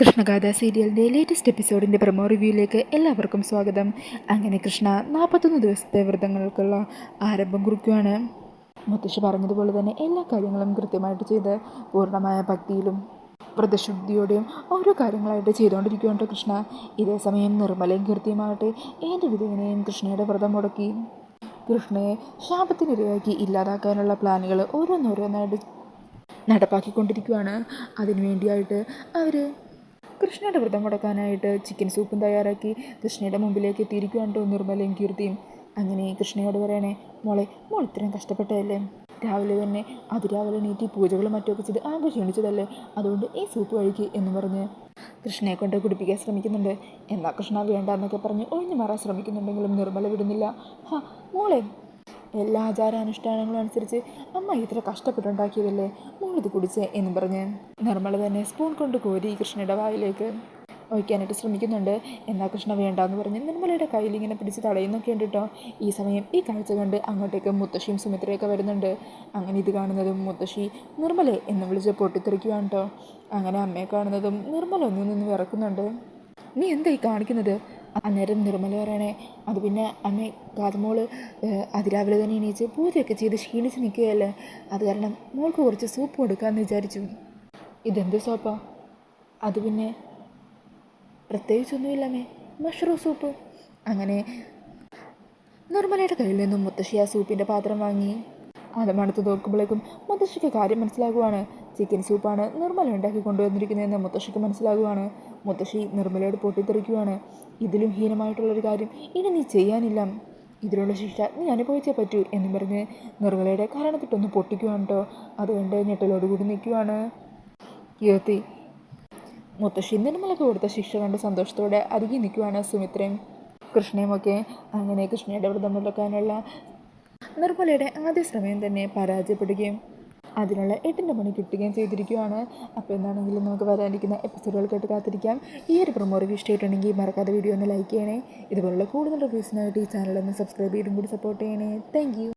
കൃഷ്ണഗാഥ സീരിയലിന്റെ latest എപ്പിസോഡിന്റെ promo റിവ്യൂയിലേക്ക് എല്ലാവർക്കും സ്വാഗതം. അങ്ങനെ കൃഷ്ണ നാൽപ്പത്തൊന്ന് ദിവസത്തെ വ്രതങ്ങൾക്കുള്ള ആരംഭം കുറിക്കുകയാണ് മുത്തശ്ശി പറഞ്ഞതുപോലെ തന്നെ എല്ലാ കാര്യങ്ങളും കൃത്യമായിട്ട് ചെയ്ത് പൂർണമായ ഭക്തിയിലും വ്രതശുദ്ധിയോടെയും ഓരോ കാര്യങ്ങളായിട്ട് ചെയ്തുകൊണ്ടിരിക്കുകയാണ് കൃഷ്ണ. ഇതേ സമയം നിർമ്മലയും കൃത്യമാകട്ടെ ഏത് വിധേനയും കൃഷ്ണയുടെ വ്രതം മുടക്കി കൃഷ്ണയെ ശാപത്തിനിരയാക്കി ഇല്ലാതാക്കാനുള്ള പ്ലാനുകൾ ഓരോന്നോരോന്നായിട്ട് നടപ്പാക്കിക്കൊണ്ടിരിക്കുകയാണ് അതിനുവേണ്ടിയായിട്ട് അവർ കൃഷ്ണയുടെ വ്രതം മുടക്കാനായിട്ട് ചിക്കൻ സൂപ്പും തയ്യാറാക്കി കൃഷ്ണയുടെ മുമ്പിലേക്ക് എത്തിയിരിക്കുകയാണ് നിർമ്മലയും കീർത്തിയും അങ്ങനെ കൃഷ്ണയോട് പറയണേ മോളെ മോൾ ഇത്രയും കഷ്ടപ്പെട്ടതല്ലേ? രാവിലെ തന്നെ അതിരാവിലെ നീറ്റി പൂജകളും മറ്റുമൊക്കെ ചെയ്ത് ആകെ ക്ഷീണിച്ചതല്ലേ? അതുകൊണ്ട് ഈ സൂപ്പ് കഴിക്കുക എന്ന് പറഞ്ഞ് കൃഷ്ണയെ കൊണ്ട് കുടിപ്പിക്കാൻ ശ്രമിക്കുന്നുണ്ട്. എന്നാൽ കൃഷ്ണ വേണ്ട എന്നൊക്കെ പറഞ്ഞ് ഒഴിഞ്ഞു മാറാൻ ശ്രമിക്കുന്നുണ്ടെങ്കിലും നിർമ്മല വിടുന്നില്ല. ഹാ മോളെ എല്ലാ ആചാരാനുഷ്ഠാനങ്ങളും അനുസരിച്ച് അമ്മ ഇത്ര കഷ്ടപ്പെട്ടുണ്ടാക്കിയതല്ലേ? മോളിത് കുടിച്ചേ എന്ന് പറഞ്ഞ്. നിർമ്മല തന്നെ സ്പൂൺ കൊണ്ട് കോരി കൃഷ്ണയുടെ വായിലേക്ക് ഒഴിക്കാനായിട്ട് ശ്രമിക്കുന്നുണ്ട്. എന്നാൽ കൃഷ്ണ വേണ്ടാന്ന് പറഞ്ഞ് നിർമ്മലയുടെ കയ്യിൽ ഇങ്ങനെ പിടിച്ച് തടയുന്നൊക്കെ ഉണ്ട് കേട്ടോ ഈ സമയം ഈ കാഴ്ച കണ്ട് അങ്ങോട്ടേക്ക് മുത്തശ്ശിയും സുമിത്രയൊക്കെ വരുന്നുണ്ട്. അങ്ങനെ ഇത് കാണുന്നതും മുത്തശ്ശി നിർമ്മലെ എന്ന് വിളിച്ച് പൊട്ടിത്തെറിക്കുകയാണ് കേട്ടോ അങ്ങനെ അമ്മയെ കാണുന്നതും നിർമ്മല ഒന്നും നിന്ന് വിറക്കുന്നുണ്ട്. നീ എന്തായി കാണിക്കുന്നത്? അന്നേരം നിർമ്മല പറയണേ അത് പിന്നെ അമ്മ കാതുമോൾ അതിരാവിലെ തന്നെ എണീച്ച് പൂജയൊക്കെ ചെയ്ത് ക്ഷീണിച്ച് നിൽക്കുകയല്ലേ? അത് കാരണം മോൾക്ക് കുറച്ച് സൂപ്പ് കൊടുക്കാമെന്ന് വിചാരിച്ചു. ഇതെന്ത് സോപ്പാ? അത് പിന്നെ പ്രത്യേകിച്ചൊന്നുമില്ലമ്മേ മഷ്റൂം സൂപ്പ്. അങ്ങനെ നിർമ്മലയുടെ കയ്യിൽ നിന്നും മുത്തശ്ശി ആ സൂപ്പിന്റെ പാത്രം വാങ്ങി. അത് മണത്ത് നോക്കുമ്പോഴേക്കും മുത്തശ്ശിക്ക് കാര്യം മനസ്സിലാകുവാണ്. ചിക്കൻ സൂപ്പാണ് നിർമ്മല ഉണ്ടാക്കി കൊണ്ടുവന്നിരിക്കുന്നതെന്ന് മുത്തശ്ശിക്ക് മനസ്സിലാകുവാണ്. മുത്തശ്ശി നിർമ്മലയോട് പൊട്ടിത്തെറിക്കുവാണ്. ഇതിലും ഹീനമായിട്ടുള്ളൊരു കാര്യം ഇനി നീ ചെയ്യാനില്ല. ഇതിനുള്ള ശിക്ഷ നീ അനുഭവിച്ചേ പറ്റൂ എന്ന് പറഞ്ഞ് നിർമ്മലയുടെ കാരണത്തിട്ടൊന്ന് പൊട്ടിക്കുവാണ് കേട്ടോ അതുകൊണ്ട് ഞെട്ടലോടുകൂടി നിൽക്കുവാണ്. യുവതി മുത്തശ്ശി നിർമ്മലക്ക് കൊടുത്ത ശിക്ഷ കണ്ട് സന്തോഷത്തോടെ അരികി നിൽക്കുവാണ് സുമിത്രയും കൃഷ്ണയുമൊക്കെ അങ്ങനെ കൃഷ്ണയുടെ വ്രതം മുടക്കാനുള്ള നിർമ്മലയുടെ ആദ്യ ശ്രമം തന്നെ പരാജയപ്പെടുകയും അതിനുള്ള എട്ടിന്റെ മണി കിട്ടുകയും ചെയ്തിരിക്കുകയാണ്. അപ്പോൾ എന്താണെങ്കിലും നമുക്ക് വരാനിരിക്കുന്ന എപ്പിസോഡുകൾ കേട്ട് കാത്തിരിക്കാം. ഈ ഒരു പ്രൊമോ റിവ്യൂ ഇഷ്ടമായിട്ടുണ്ടെങ്കിൽ മറക്കാതെ വീഡിയോ ഒന്ന് ലൈക്ക് ചെയ്യണേ. ഇതുപോലുള്ള കൂടുതൽ റിവ്യൂസിനായിട്ട് ഈ ചാനൽ ഒന്ന് സബ്സ്ക്രൈബ് ചെയ്തും കൂടി സപ്പോർട്ട് ചെയ്യണേ. താങ്ക്